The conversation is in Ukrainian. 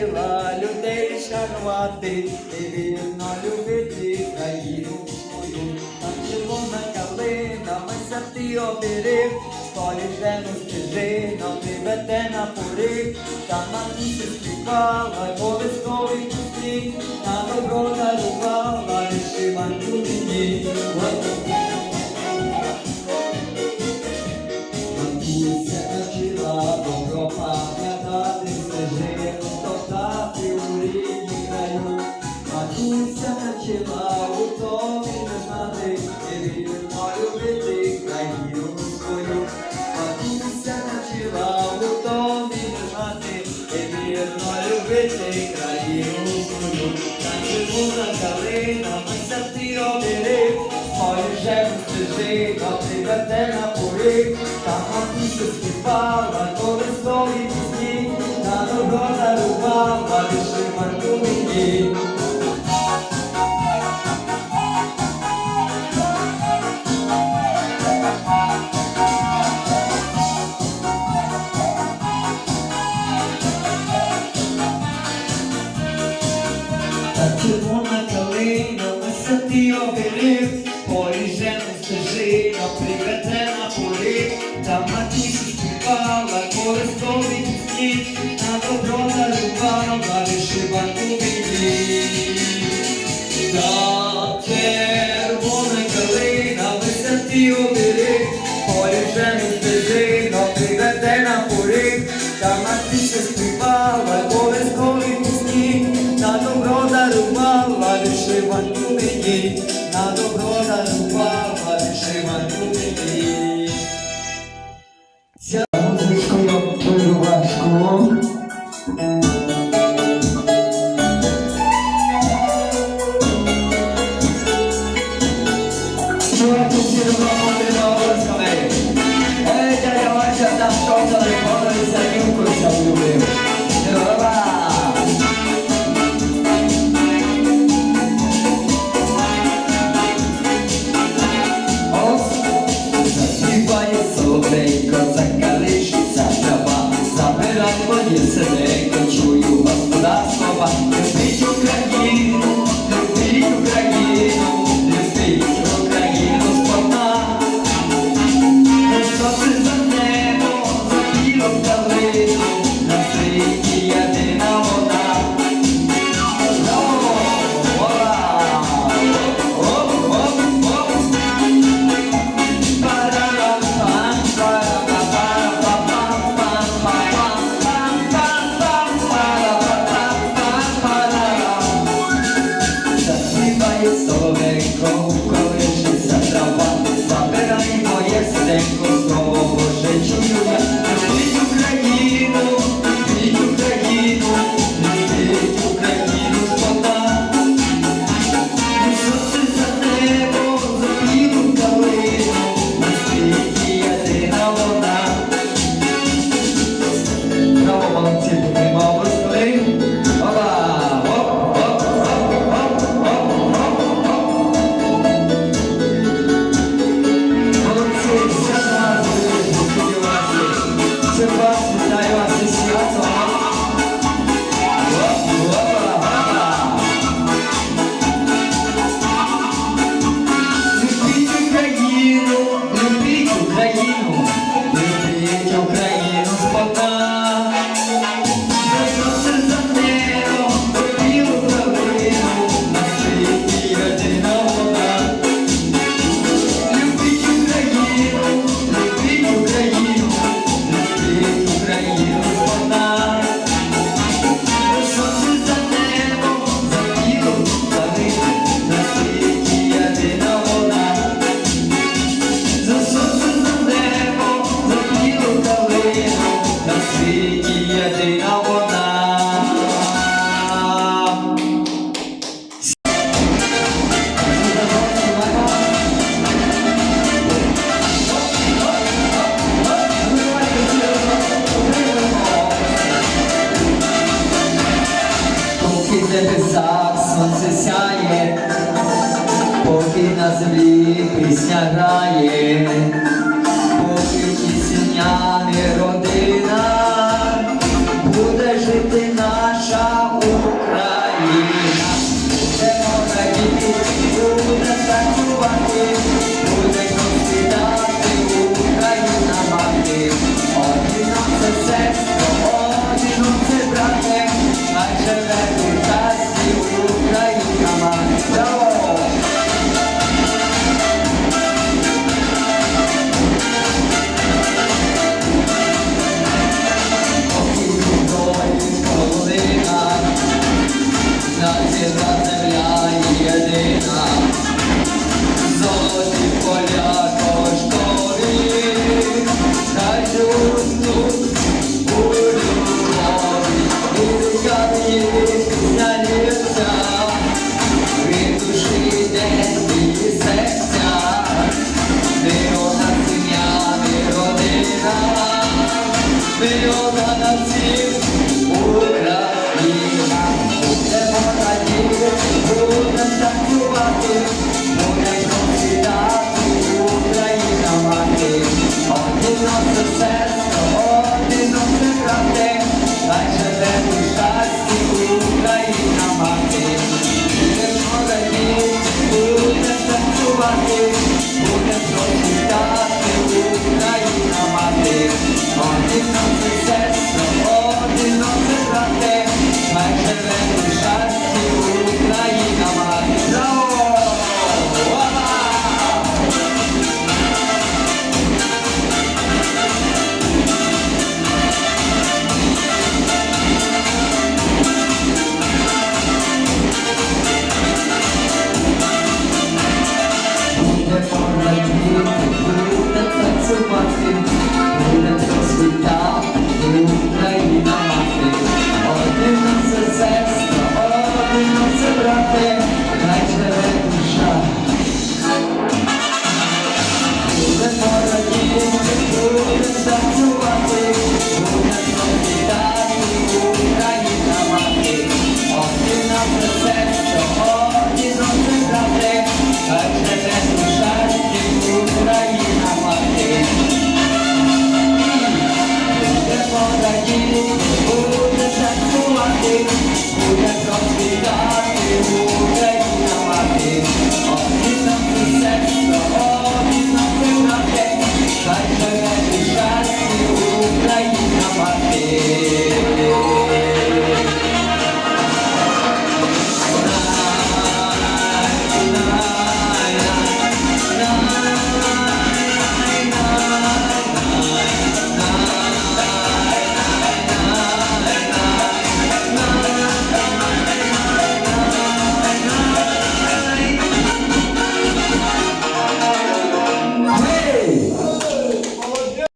навчила людей шанувати. І вірно любити країну свою. Там червона калина, висоти оберіг, столі жену стежина, приведе на поріг, там матуся співала, колисковий пісні, на Навчила у тобі не знати, і вірно любити країну свою. Матуся навчила у тобі не знати, і вірно любити країну свою. Та червона калина, висоти оберіг, Мою жертву стежина, приведе на поріг, там матуся співала, колискові пісні, на добро дарувала, вишиванку мені. На добро дарувала вишиванку мені. Ця музичкою дуже важко. Ей, дядя! second. se passa небесах сонце сяє, поки на землі пісня грає, Єдина, золоті поля. barreira.